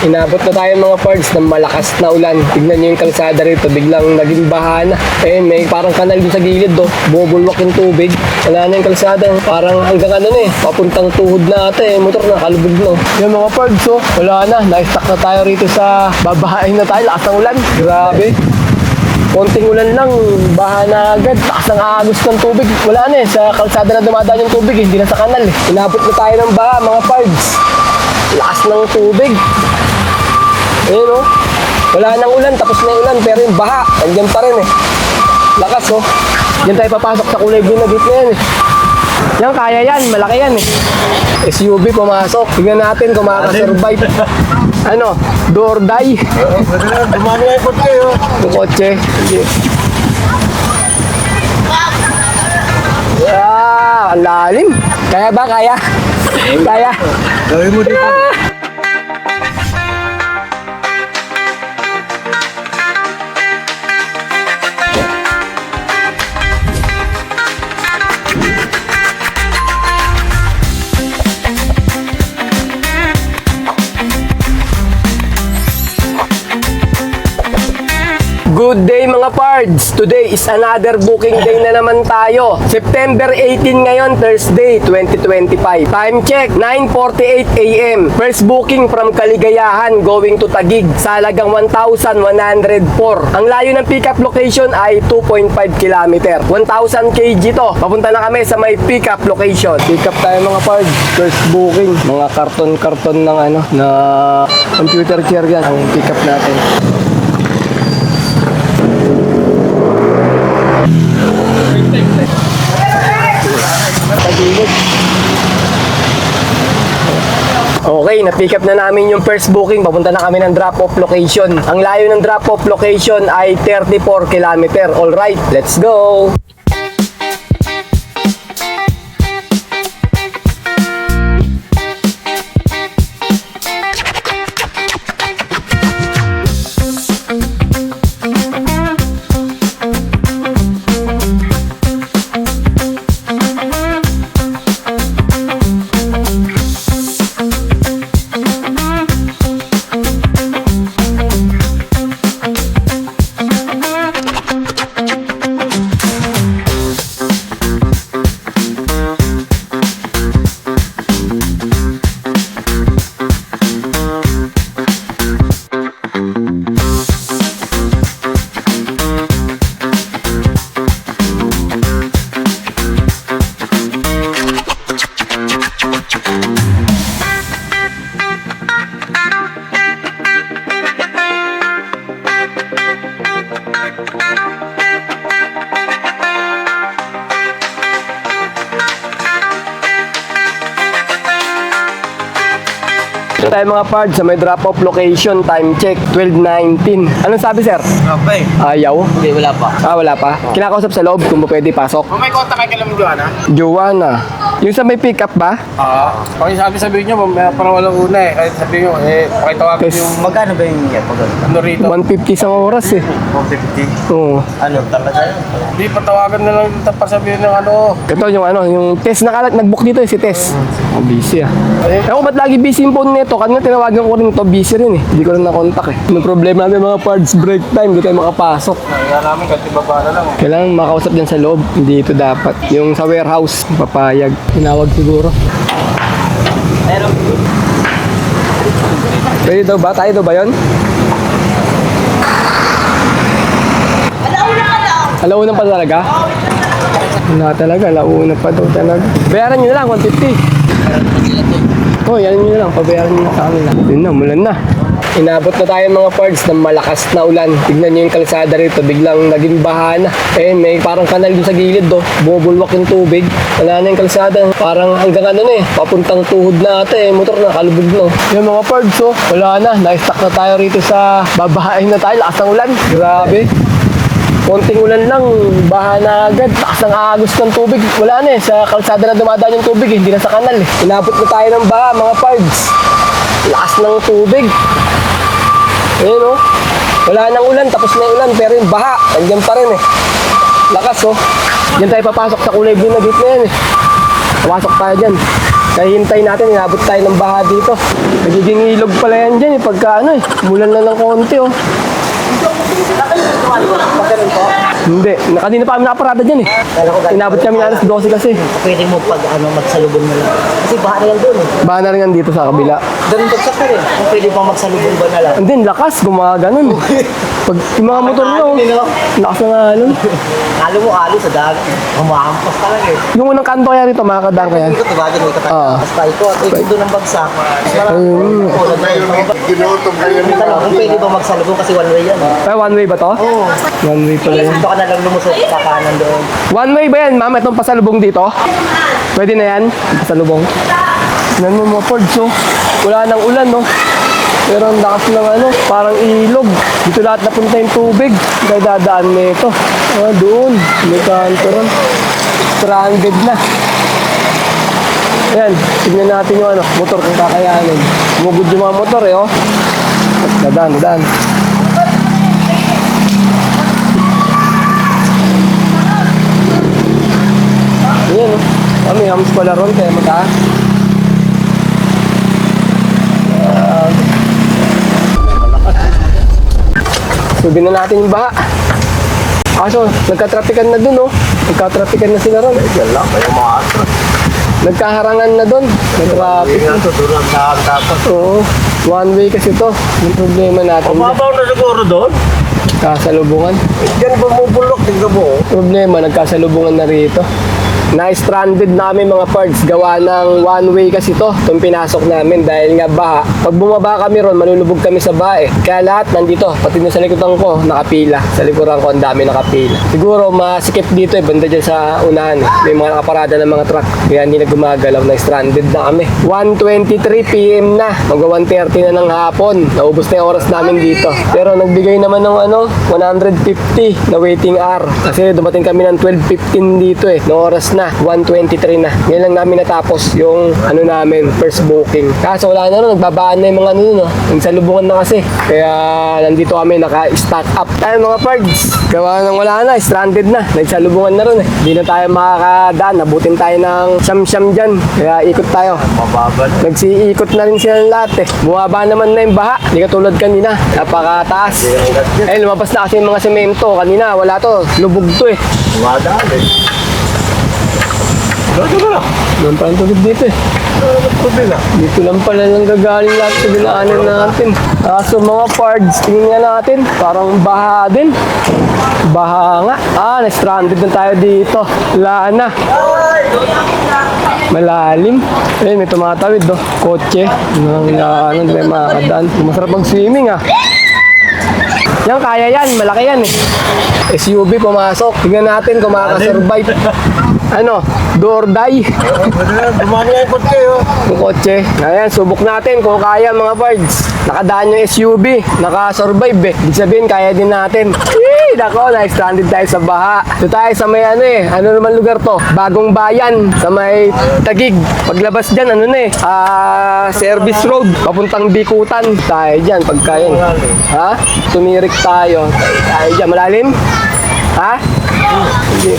Inabot na tayo mga parts ng malakas na ulan. Tignan nyo yung kalsada rito, biglang naging bahana. Eh, may parang kanal din sa gilid, do. Bubulwak yung tubig. Wala na yung kalsada. Parang hanggang ano na eh, papuntang tuhod na ata eh. Motor na, kalubog no. Yung mga parts, oh, wala na. Na-stuck na tayo rito sa babahain na tayo. Lakas ng ulan. Grabe. Konting ulan lang, baha na agad. Lakas ng agos ng tubig. Wala na eh, sa kalsada na dumadaan yung tubig eh. Hindi na sa kanal eh. Inabot na tayo ng baha, mga parts. Lakas ng tubig. Ayun oh. Wala nang ulan, tapos na ulan, pero yung baha, andyan pa rin eh. Lakas oh. Diyan tayo papasok sa kulay green na gitna yan eh. Yan, kaya yan, malaki yan eh. SUV pumasok. Tingnan natin kung makakasurvive. ano, do or die. Dumami na yung kayo. Yung kotse. Ah, ang lalim. Kaya ba? Kaya? Kaya? Gawin mo dito. Mga pards! Today is another booking day na naman tayo. September 18 ngayon, Thursday, 2025. Time check, 9.48 a.m. First booking from Kaligayahan going to Tagig sa halagang 1,104. Ang layo ng pickup location ay 2.5 km. 1,000 kg to. Papunta na kami sa may pickup location. Pick up tayo mga pards. First booking. Mga karton-karton ng ano, na computer chair yan. Ang pick up natin. Okay, na-pick up na namin yung first booking. Papunta na kami ng drop-off location. Ang layo ng drop-off location ay 34 km. Alright, let's go! Ito tayo mga pards sa may drop-off location. Time check, 12.19. Anong sabi sir? Okay. Ayaw? Hindi, wala pa. Ah, wala pa. Kinakausap sa loob kung pwede pasok. Kung may kontak kay Kalam Joanna? Joanna. Yung sa may pick up ba? Oo. Kung sabi sabihin nyo, may parang walang una eh. Kahit sabihin nyo, eh, pakitawagin Yes. yung Magkano ba yung yeah, pag ano rito. 150 sa oras eh. 150? Oo. Ano, talaga yun? Hindi, patawagan na lang yung pasabihin ng ano. Ito yung ano, yung test na kalat, nag-book dito eh, si Tess. Oh, busy ah. Eh, ako ba't lagi busy yung phone nito? Kanina tinawagan ko rin to, busy rin eh. Hindi ko rin na-contact eh. Yung problema natin mga parts, break time, hindi tayo makapasok. Kaya namin, kahit baba na lang. Kailangan makausap dyan sa loob. Hindi ito dapat. Yung sa warehouse, papayag. Tinawag siguro. Pwede daw ba? Tayo daw ba yun? Alauna pa talaga? Wala talaga, alauna pa daw talaga. Bayaran nyo na lang, 150. Oh, yan nyo na lang, pabayaran nyo na sa kanila. Yun na, mulan na. Inabot na tayo mga parts ng malakas na ulan. Tignan nyo yung kalsada rito, biglang naging bahana. Eh, may parang kanal din sa gilid, do. Bumubulwak yung tubig. Wala na yung kalsada. Parang hanggang ano na eh, papuntang tuhod na ata eh. Motor na, kalubog no. Yung mga parts, oh, wala na. Na-stuck na tayo rito sa babahain na tayo. Lakas ng ulan. Grabe. Konting ulan lang, baha na agad. Lakas ng agos ng tubig. Wala na eh. Sa kalsada na dumadaan yung tubig, eh. hindi na sa kanal eh. Inabot na tayo ng baha, mga pards. Lakas ng tubig. Ayun oh. Wala nang ulan, tapos na ulan, pero yung baha, andyan pa rin eh. Lakas oh. Diyan tayo papasok sa kulay green na gate na yan eh. Papasok tayo dyan. Kaya hintay natin, inabot tayo ng baha dito. Nagiging ilog pala yan dyan eh, pagka ano eh, mulan na ng konti oh. Hindi, na- kanina pa kami nakaparada dyan eh. Inabot kami na alas 12 kasi. Pwede mo pag ano, magsalubong mo lang. Kasi baka na yan doon eh. Baha na rin yan dito sa kabila. Ganun bagsak ka rin. Kung pwede pang magsalubong ba na lang. Then, lakas, gumaganon. Pag yung mga motor nyo, lakas na nga nun. Halo mo halo sa dagat. Humahampas ka lang eh. Yung unang kanto kaya rito, makakadaan ka yan. Ikot, diba? Dyan may Ah. katakas. Basta ito at ikot doon ng bagsak. Ayun. Na. Ginutom na kung pwede ba magsalubong kasi one way yan. eh. Ay, one way ba to? Oo. One way pala yan. Dito ka na lang lumusok sa kanan doon. One way ba yan, ma'am? Itong pasalubong dito? Pwede na yan? Pasalubong? Tignan mo mga Fords, oh. Wala nang ulan, no? Pero ang lakas ng ano, parang ilog. Dito lahat napunta yung tubig. Kaya dadaan na ito. Ah, doon. May kanto ron. Stranded na. Ayan, tignan natin yung ano, motor kung kakayanin. Mugod yung mga motor eh, oh. Dadaan, dadaan. Ayan, oh. Kami, hams pala ron, kaya mataas. Ah. Subin na natin yung baha. Kaso, nagka-traffican na dun, oh. Nagka-traffican na sila ron. Yan lang, kayo mga atro. Nagkaharangan na dun. Nag-traffic. Yan, tutulong sa tapos. Oo. One way kasi to. Yung problema natin. Mababaw na siguro doon. Kasalubungan. Diyan bumubulok, tingnan mo. oh. Problema, nagkasalubungan na rito. Na-stranded namin mga parts. Gawa ng one way kasi to. Itong pinasok namin dahil nga baha. Pag bumaba kami ron, malulubog kami sa baha eh. Kaya lahat nandito. Pati na sa likuran ko, nakapila. Sa likuran ko, ang dami nakapila. Siguro, masikip dito eh. Banda dyan sa unahan eh. May mga nakaparada ng mga truck. Kaya hindi na gumagalaw. Na-stranded na kami. 1.23pm na. Mag 1.30 na ng hapon. Naubos na yung oras namin dito. Pero nagbigay naman ng ano, 150 na waiting hour. Kasi dumating kami ng 12.15 dito eh. No oras na, 1.23 na. Ngayon lang namin natapos yung ano namin, first booking. Kaso wala na rin, nagbabaan na yung mga ano no. Nagsalubungan na kasi. Kaya nandito kami naka-stack up. Tayo mga pards, gawa ng wala na, stranded na. Nagsalubungan na rin eh. Hindi na tayo makakadaan. Nabutin tayo ng siyam-siyam dyan. Kaya ikot tayo. Mababal. Nagsiikot na rin sila ng lahat eh. Bumaba naman na yung baha. Hindi katulad kanina. Napakataas. Eh, lumabas na kasi yung mga semento. Kanina, wala to. Lubog to eh. Tumadaan eh. Ka na. Doon pa ang tubig dito eh. Problema. Dito lang pala nang gagaling lahat sa dinaanan natin. Kaso mga pards, tingnan natin. Parang baha din. Baha nga. Ah, na-stranded na tayo dito. Wala na. Malalim. Eh, may tumatawid do. Kotse. Nang ano, hindi tayo makakadaan. Masarap mag-swimming ah. Yan, kaya yan. Malaki yan eh. SUV pumasok. Tingnan natin kung makakasurvive. Ano? Do or die. Dumani nga yung kotse oh. Yung kotse. Ayan, subok natin kung kaya mga pards. Nakadaan yung SUV. Nakasurvive eh. Ibig sabihin, kaya din natin. Eh, nako, na-stranded tayo sa baha. Ito tayo sa may ano eh. Ano naman lugar to? Bagong bayan. Sa may Tagig. Paglabas dyan, ano na eh. Ah, service road. Papuntang Bikutan. Tayo dyan, pagka yun. Ha? Tumirik tayo. Tayo dyan. Malalim? Ha? Hindi.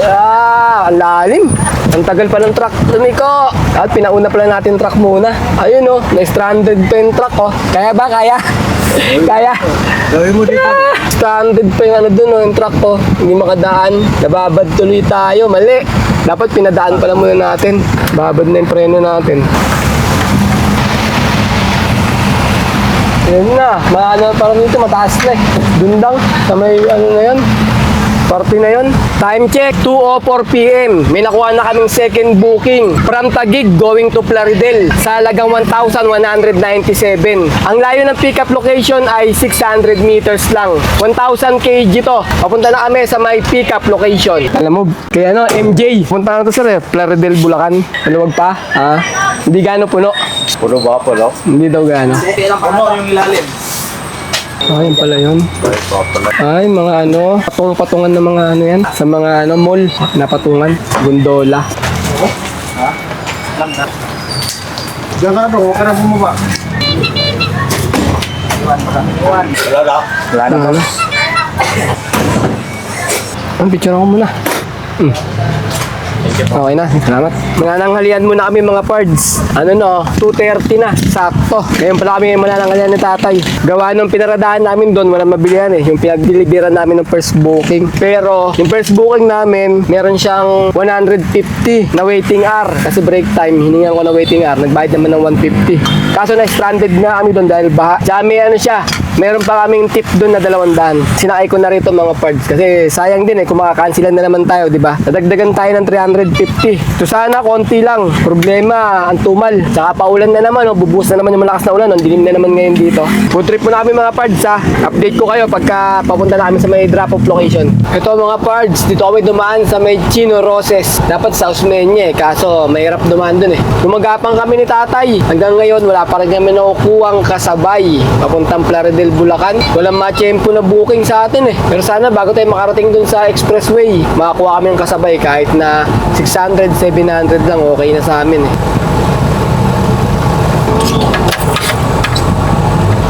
Ah, lalim. Ang tagal pa ng truck, Lumiko. At pinauna pala natin truck muna. Ayun oh, na-stranded pa yung truck oh. Kaya ba? Kaya? Kaya? Gawin mo dito. Stranded pa yung ano dun oh, yung truck oh. Hindi makadaan. Nababad tuloy tayo. Mali. Dapat pinadaan pala muna natin. Babad na yung preno natin. Yun na. Maano parang dito mataas na eh. Dundang. Sa may ano na yun. Party na yun. Time check, 2.04 p.m. May nakuha na kaming second booking from Taguig going to Plaridel sa halagang 1,197. Ang layo ng pickup location ay 600 meters lang. 1,000 kg to. Papunta na kami sa may pickup location. Alam mo, kaya ano, MJ, punta na to sir eh. Plaridel, Bulacan. Maluwag pa? Ha? Hindi gano puno. Puno ba po, no? Hindi daw gano. Ano yung ilalim? Ayun pala yun. Ay, mga ano, patung-patungan ng mga ano yan. Sa mga ano, mall na patungan. Gondola. Diyan ka na, huwag ka na bumaba. Wala na. Wala na. Ano? Ang picture ako muna. Hmm. Okay na, salamat. Manananghalian muna kami mga pards. Ano no, 2.30 na, sakto. Ngayon pala kami manananghalian ni tatay. Gawa nung pinaradaan namin doon, walang mabilihan eh. Yung pinag-deliveran namin ng first booking. Pero, yung first booking namin, meron siyang 150 na waiting hour. Kasi break time, hiningan ko na waiting hour. Nagbayad naman ng 150. Kaso na stranded na kami doon dahil baha. May ano siya, meron pa kaming tip doon na dalawang daan. Sinakay ko na rito mga pards kasi sayang din eh kung makakansilan na naman tayo, di ba? Nadagdagan tayo ng 350. So sana konti lang. Problema, ang tumal. Saka paulan na naman, oh. bubuhos na naman yung malakas na ulan. Ang dilim na naman ngayon dito. Food trip muna kami mga pards ha. Update ko kayo pagka papunta na kami sa may drop off location. Ito mga pards, dito kami dumaan sa may Chino Roses. Dapat sa Osmeña eh, kaso mahirap dumaan dun eh. Gumagapang kami ni tatay. Hanggang ngayon, wala pa rin kami nakukuhang kasabay. Papuntang Plaridel, Bulacan. Walang matsyempo na booking sa atin eh. Pero sana bago tayo makarating dun sa expressway, makakuha kami ng kasabay kahit na 600, 700 lang okay na sa amin eh.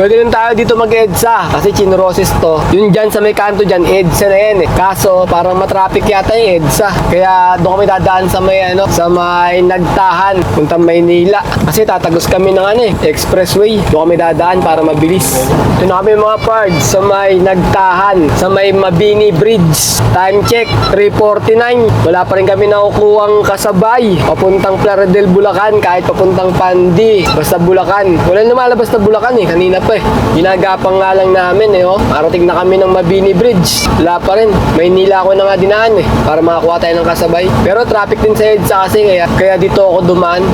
Pwede rin tayo dito mag-EDSA kasi chinroses to. Yun dyan sa may kanto dyan, EDSA na yan eh. Kaso parang matraffic yata yung EDSA. Kaya doon kami dadaan sa may ano, sa may nagtahan, puntang Maynila. Kasi tatagos kami ng ano eh, expressway. Doon kami dadaan para mabilis. Na kami mga pards sa may nagtahan, sa may Mabini Bridge. Time check, 3.49. Wala pa rin kami nakukuhang kasabay. Papuntang Plaridel, Bulacan, kahit papuntang Pandi. Basta Bulacan. Wala lumalabas na Bulacan eh, kanina pa eh. Ginagapang nga lang namin eh, oh. Marating na kami ng Mabini Bridge. Wala pa rin. Maynila ako na nga dinaan eh, para makakuha tayo ng kasabay. Pero traffic din sa EDSA kasi kaya, kaya dito ako dumaan.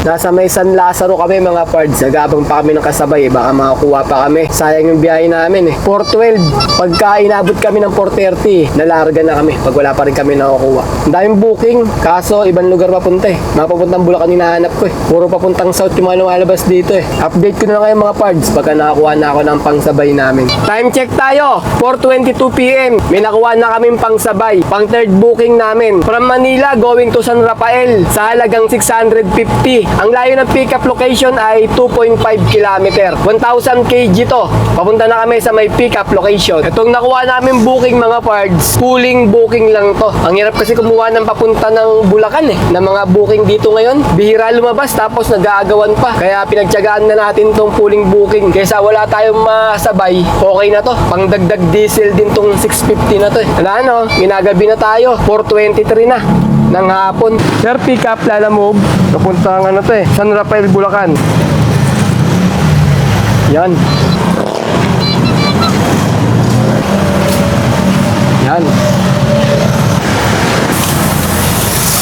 Nasa may San Lazaro kami mga pards. Nagabang pa kami ng kasabay. eh. Baka makakuha pa kami. Sayang yung biyahe namin eh. 412. Pagka inabot kami ng 430, nalarga na kami. Pag wala pa rin kami nakukuha. Ang daming booking. Kaso ibang lugar papunta eh. Mga papuntang Bulacan hinahanap ko eh. Puro papuntang South yung mga lumalabas dito eh. Update ko na lang kayo mga pards. Pagka nakakuha na ako ng pangsabay namin. Time check tayo. 4.22pm. May nakuha na kaming pangsabay. Pang third booking namin. From Manila going to San Rafael. Sa halagang 650. Ang layo ng pickup location ay 2.5 km. 1,000 kg to. Papunta na kami sa may pickup location. Itong nakuha namin booking mga pards, pooling booking lang to. Ang hirap kasi kumuha ng papunta ng Bulacan eh, ng mga booking dito ngayon. Bihira lumabas tapos nag-aagawan pa. Kaya pinagtyagaan na natin tong pooling booking. Kaysa wala tayong masabay, okay na to. Pangdagdag diesel din tong 650 na to eh. Wala no, ginagabi na tayo. 423 na ng hapon. Sir, pick up, Lala Move. Papuntang ano to eh, San Rafael, Bulacan. Yan. Yan.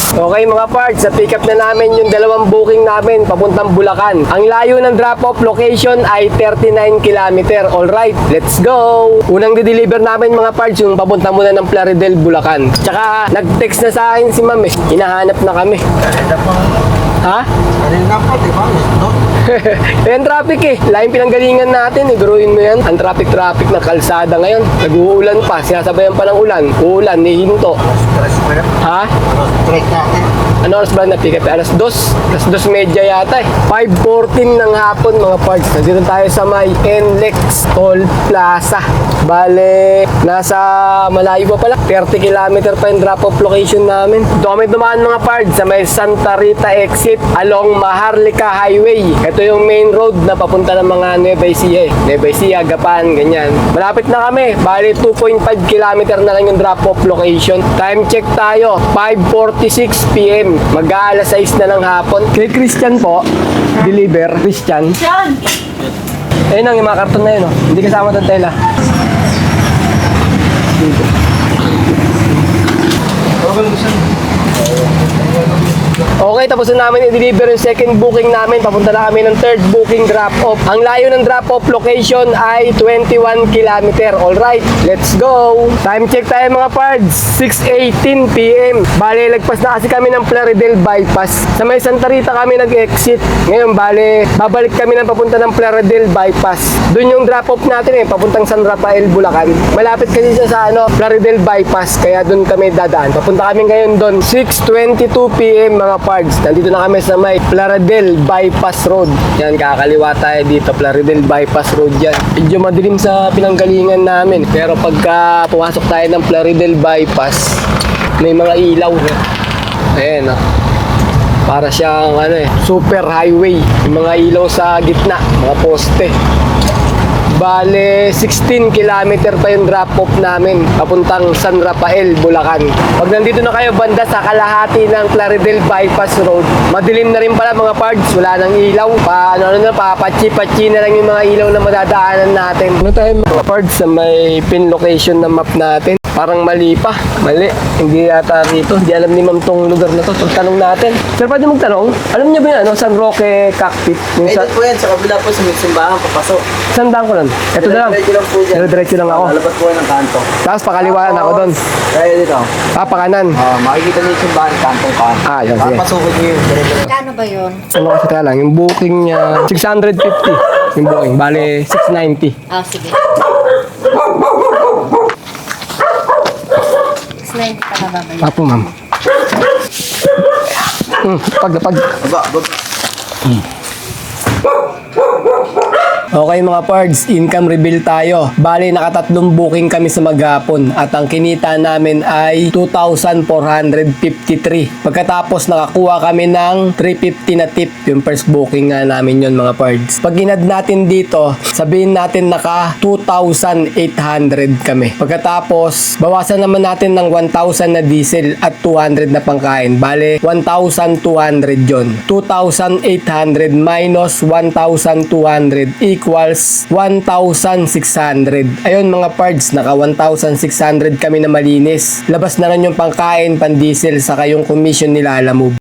Okay mga parts, sa pick up na namin yung dalawang booking namin papuntang Bulacan. Ang layo ng drop-off location ay 39 km. Alright, let's go! Unang di-deliver namin mga parts yung papunta muna ng Plaridel, Bulacan. Tsaka nag-text na sa akin si ma'am eh. Hinahanap na kami. Ha? Kanina pa, di ba? Yan traffic eh. Laking pinanggalingan natin eh. Biruin mo yan. Ang traffic-traffic ng kalsada ngayon. Nag-uulan pa. Sinasabayan pa ng ulan. Uulan, nihinto. Yan. Ha? Stress natin. Ano oras ba na pick up? Alas 2. Alas 2 medya yata eh. 5.14 ng hapon mga parts. Nandito tayo sa may NLEX Toll Plaza. Bale, nasa malayo pa pala. 30 km pa yung drop-off location namin. Dito kami dumaan mga parts sa may Santa Rita exit along Maharlika Highway. Ito yung main road na papunta ng mga Nueva Ecija eh. Nueva Ecija, Gapan, ganyan. Malapit na kami. Bale, 2.5 km na lang yung drop-off location. Time check tayo. 5.46 p.m. Mag-aalas 6 na ng hapon. Kay Christian po, deliver. Christian. Yan! Ayun ang yung mga karton na yun. Oh. Hindi kasama ng tela. Okay, tapos na namin i-deliver yung second booking namin. Papunta na kami ng third booking drop-off. Ang layo ng drop-off location ay 21 km. Alright, let's go! Time check tayo mga pards. 6.18pm. Bale, lagpas na kasi kami ng Plaridel Bypass. Sa may Santa Rita kami nag-exit. Ngayon, bale, babalik kami ng papunta ng Plaridel Bypass. Doon yung drop-off natin eh, papuntang San Rafael, Bulacan. Malapit kasi siya sa ano, Plaridel Bypass. Kaya doon kami dadaan. Papunta kami ngayon doon. 6.22pm mga pards. Nandito na kami sa may Plaridel Bypass Road. Yan, kakaliwa tayo dito. Plaridel Bypass Road yan. Medyo madilim sa pinanggalingan namin. Pero pagka pumasok tayo ng Plaridel Bypass, may mga ilaw. Ayan, oh. Para siyang ano eh, super highway. Yung mga ilaw sa gitna, mga poste. Bale, 16 kilometer pa yung drop-off namin papuntang San Rafael, Bulacan. Pag nandito na kayo banda sa kalahati ng Claridel Bypass Road, madilim na rin pala mga parts, wala nang ilaw. Pa, ano, ano na, papachi-pachi na lang yung mga ilaw na madadaanan natin. Ano tayo mga parts sa may pin location na map natin? Parang mali pa. Mali. Hindi yata rito. Hindi alam ni ma'am tong lugar na to. Pagtanong natin. Sir, pwede magtanong? Alam niyo ba yung ano, San Roque Cockpit? Yung Eh, sa, doon po yan, sa kabila po sa may simbahan, papasok. sandaan ko lang. Ito na lang. Diretso lang po dyan. Diretso lang ako. Lalabas po yan ng kanto. Tapos pakaliwaan ako doon. Kaya dito. Ah, pakanan. Ah, makikita niyo yung simbahan, kantong kan. Ah, yun, sige. Papasokon niyo yung diretso. Kano ba yun? Ano kasi kaya lang, yung booking niya, 650. Yung booking, bale 690. Ah, sige. 690 ka na ba ba yun? Apo, ma'am. Hmm, pag, pag. Baba, baba. Okay mga pards, income reveal tayo. Bali, nakatatlong booking kami sa maghapon at ang kinita namin ay 2,453. Pagkatapos nakakuha kami ng 350 na tip, yung first booking nga namin yon mga pards. Pag inad natin dito, sabihin natin naka 2,800 kami. Pagkatapos, bawasan naman natin ng 1,000 na diesel at 200 na pangkain. Bale, 1,200 yon. 2,800 minus 1,200 equals 1,600. Ayun mga parts, naka 1,600 kami na malinis. Labas na rin yung pangkain, pan diesel, saka yung commission nila alamove.